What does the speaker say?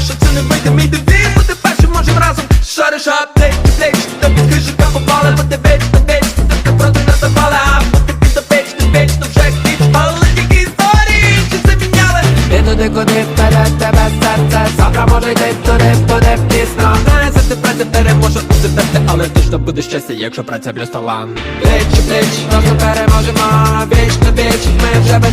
що це не вийде. Мій девіз Бути першим можем разом. Шариш аптек, плеч, та під хижика попали Бо ти та віч, та проти нас запали А бути під ти віч, то вже хтіч Але тільки історії, чи заміняли. І туди, куди вперед тебе серце. Завтра може йти туди, буде пізно. Знає, за тебе тепер може уцепити Але точно буде щастя, якщо праця плюс талант Пліч у пліч, просто переможемо. Віч на віч, ми вже без